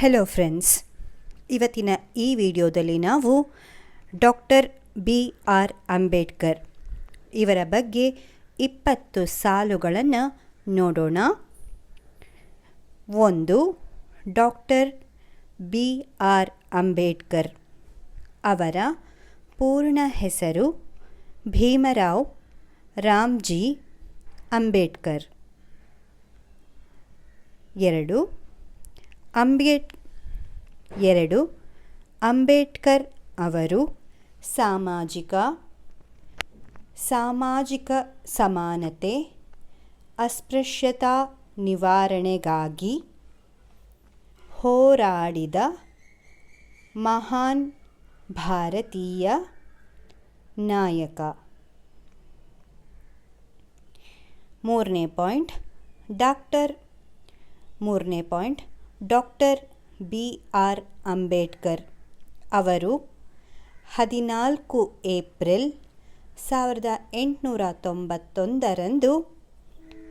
Hello friends ಇವತ್ತಿನ ಈ ವಿಡಿಯೋದಲ್ಲಿ ನಾವು ಡಾಕ್ಟರ್ ಬಿ ಆರ್ ಅಂಬೇಡ್ಕರ್ ಇವರ ಬಗ್ಗೆ ಇಪ್ಪತ್ತು ಸಾಲುಗಳನ್ನು ನೋಡೋಣ. ಒಂದು ಡಾಕ್ಟರ್ ಬಿ ಆರ್ ಅಂಬೇಡ್ಕರ್ ಅವರ ಪೂರ್ಣ ಹೆಸರು ಭೀಮರಾವ್ ರಾಮ್ಜಿ ಅಂಬೇಡ್ಕರ್. ಎರಡು ಅಂಬೇಡ್ ಎರಡು, ಅಂಬೇಡ್ಕರ್ ಅವರು ಸಾಮಾಜಿಕ ಸಾಮಾಜಿಕ ಸಮಾನತೆ, ಅಸ್ಪೃಶ್ಯತಾ ನಿವಾರಣೆಗಾಗಿ ಹೋರಾಡಿದ ಮಹಾನ್ ಭಾರತೀಯ ನಾಯಕ. ಮೂರನೇ ಪಾಯಿಂಟ್, ಡಾಕ್ಟರ್ ಮೂರನೇ point doctor B R Ambedkar ಅವರು ಹದಿನಾಲ್ಕು ಏಪ್ರಿಲ್ ಸಾವಿರದ ಎಂಟುನೂರ ತೊಂಬತ್ತೊಂದರಂದು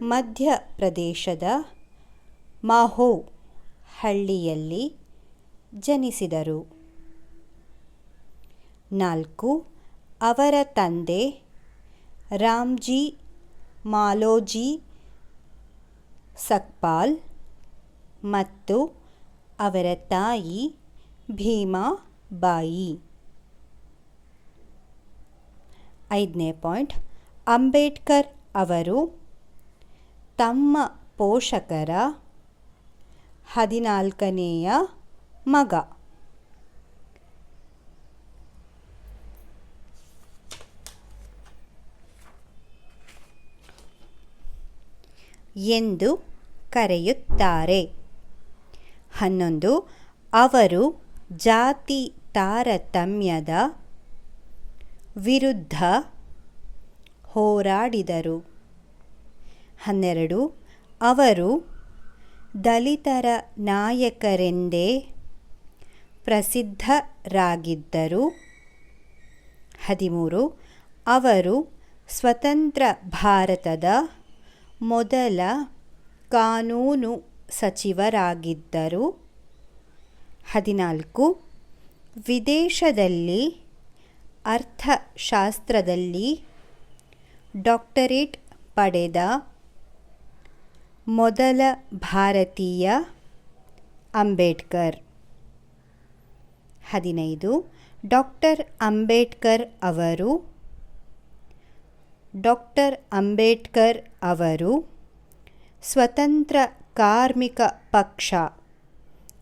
ಮಧ್ಯಪ್ರದೇಶದ ಮಾಹೋ ಹಳ್ಳಿಯಲ್ಲಿ ಜನಿಸಿದರು. ನಾಲ್ಕು, ಅವರ ತಂದೆ ರಾಮ್ಜಿ ಮಾಲೋಜಿ ಸಕ್ಪಾಲ್ ಮತ್ತು ಅವರ ತಾಯಿ ಭೀಮಾ ಬಾಯಿ. ಐದನೇ ಪಾಯಿಂಟ್, ಅಂಬೇಡ್ಕರ್ ಅವರು ತಮ್ಮ ಪೋಷಕರ ಹದಿನಾಲ್ಕನೆಯ ಮಗ. ಎಂದು ಕರೆಯುತ್ತಾರೆ. ಹನ್ನೊಂದು. ಅವರು ಜಾತಿ ತಾರತಮ್ಯದ ವಿರುದ್ಧ ಹೋರಾಡಿದರು. ಹನ್ನೆರಡು. ಅವರು ದಲಿತರ ನಾಯಕರೆಂದೇ ಪ್ರಸಿದ್ಧರಾಗಿದ್ದರು. ಹದಿಮೂರು. ಅವರು ಸ್ವತಂತ್ರ ಭಾರತದ ಮೊದಲ ಕಾನೂನು ಸಚಿವರಾಗಿದ್ದರು. ಹದಿನಾಲ್ಕು. ವಿದೇಶದಲ್ಲಿ ಅರ್ಥಶಾಸ್ತ್ರದಲ್ಲಿ ಡಾಕ್ಟರೇಟ್ ಪಡೆದ ಮೊದಲ ಭಾರತೀಯ ಅಂಬೇಡ್ಕರ್. ಹದಿನೈದು. ಡಾಕ್ಟರ್ ಅಂಬೇಡ್ಕರ್ ಅವರು ಡಾಕ್ಟರ್ ಅಂಬೇಡ್ಕರ್ ಅವರು ಸ್ವತಂತ್ರ ಕಾರ್ಮಿಕ ಪಕ್ಷ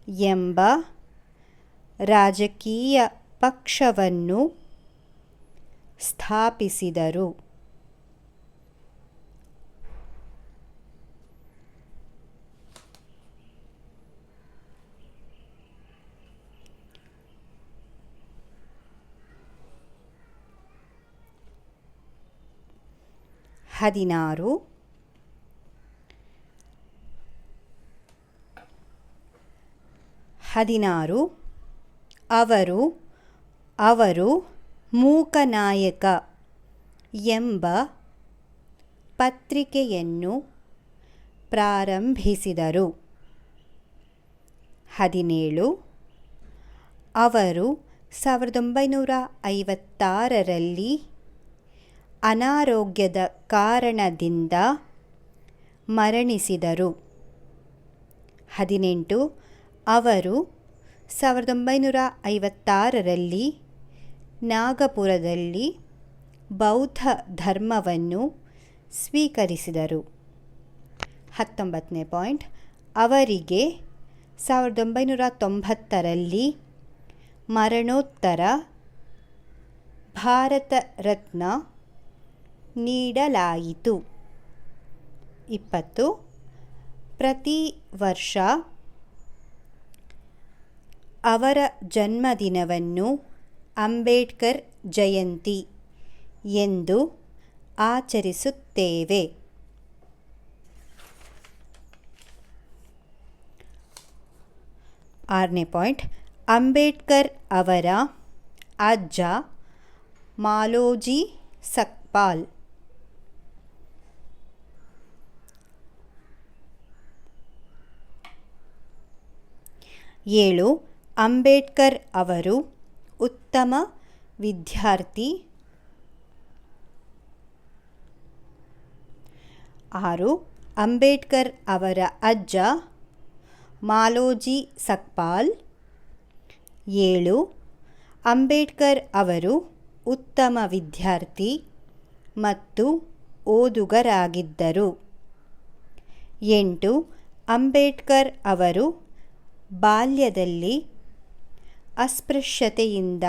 ಎಂಬ ರಾಜಕೀಯ ಪಕ್ಷವನ್ನು ಸ್ಥಾಪಿಸಿದರು. ಹದಿನಾರು ಹದಿನಾರು, ಅವರು ಅವರು, ಮೂಕನಾಯಕ ಎಂಬ ಪತ್ರಿಕೆಯನ್ನು ಪ್ರಾರಂಭಿಸಿದರು. ಹದಿನೇಳು, ಅವರು ಸಾವಿರದ ಒಂಬೈನೂರ ಐವತ್ತಾರರಲ್ಲಿ ಅನಾರೋಗ್ಯದ ಕಾರಣದಿಂದ ಮರಣಿಸಿದರು. ಹದಿನೆಂಟು ಅವರು ಸಾವಿರದ ಒಂಬೈನೂರ ಐವತ್ತಾರರಲ್ಲಿ ನಾಗಪುರದಲ್ಲಿ ಬೌದ್ಧ ಧರ್ಮವನ್ನು ಸ್ವೀಕರಿಸಿದರು. ಹತ್ತೊಂಬತ್ತನೇ ಪಾಯಿಂಟ್. ಅವರಿಗೆ ಸಾವಿರದ ಒಂಬೈನೂರ ತೊಂಬತ್ತರಲ್ಲಿ ಮರಣೋತ್ತರ ಭಾರತ ರತ್ನ ನೀಡಲಾಯಿತು. ಇಪ್ಪತ್ತು. ಪ್ರತಿ ವರ್ಷ ಅವರ ಜನ್ಮದಿನವನ್ನು ಅಂಬೇಡ್ಕರ್ ಜಯಂತಿ ಎಂದು ಆಚರಿಸುತ್ತೇವೆ. ಆರನೇ ಪಾಯಿಂಟ್. ಅಂಬೇಡ್ಕರ್ ಅವರ ಅಜ್ಜ ಮಾಲೋಜಿ ಸಕ್ಪಾಲ್. ಏಳು. ಅಂಬೇಡ್ಕರ್ ಅವರು ಉತ್ತಮ ವಿದ್ಯಾರ್ಥಿ. ಆರು, ಅಂಬೇಡ್ಕರ್ ಅವರ ಅಜ್ಜ ಮಾಲೋಜಿ ಸಕ್ಪಾಲ್. ಏಳು, ಅಂಬೇಡ್ಕರ್ ಅವರು ಉತ್ತಮ ವಿದ್ಯಾರ್ಥಿ ಮತ್ತು ಓದುಗರಾಗಿದ್ದರು. ಎಂಟು, ಅಂಬೇಡ್ಕರ್ ಅವರು ಬಾಲ್ಯದಲ್ಲಿ ಅಸ್ಪೃಶ್ಯತೆಯಿಂದ,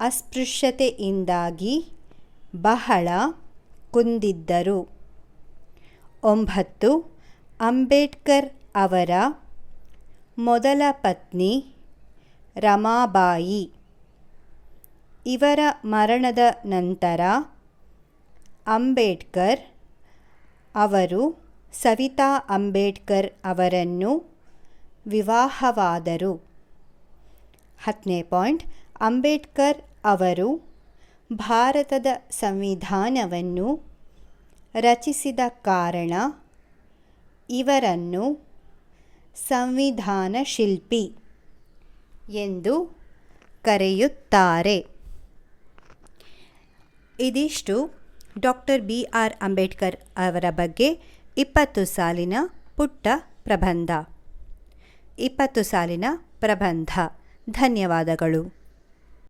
ಅಸ್ಪೃಶ್ಯತೆಯಿಂದಾಗಿ ಬಹಳ ಕುಂದಿದ್ದರು. ಒಂಬತ್ತು, ಅಂಬೇಡ್ಕರ್ ಅವರ ಮೊದಲ ಪತ್ನಿ ರಮಾಬಾಯಿ. ಇವರ ಮರಣದ ನಂತರ ಅಂಬೇಡ್ಕರ್ ಅವರು ಸವಿತಾ ಅಂಬೇಡ್ಕರ್ ಅವರನ್ನು ವಿವಾಹವಾದರು. ಹತ್ತನೇ ಪಾಯಿಂಟ್, ಅಂಬೇಡ್ಕರ್ ಅವರು ಭಾರತದ ಸಂವಿಧಾನವನ್ನು ರಚಿಸಿದ ಕಾರಣ ಇವರನ್ನು ಸಂವಿಧಾನ ಶಿಲ್ಪಿ ಎಂದು ಕರೆಯುತ್ತಾರೆ. ಇದಿಷ್ಟು ಡಾಕ್ಟರ್ ಬಿ ಆರ್ ಅಂಬೇಡ್ಕರ್ ಅವರ ಬಗ್ಗೆ ಇಪ್ಪತ್ತು ಸಾಲಿನ ಪುಟ್ಟ ಪ್ರಬಂಧ. ಇಪ್ಪತ್ತು ಸಾಲಿನ ಪ್ರಬಂಧ. ಧನ್ಯವಾದಗಳು.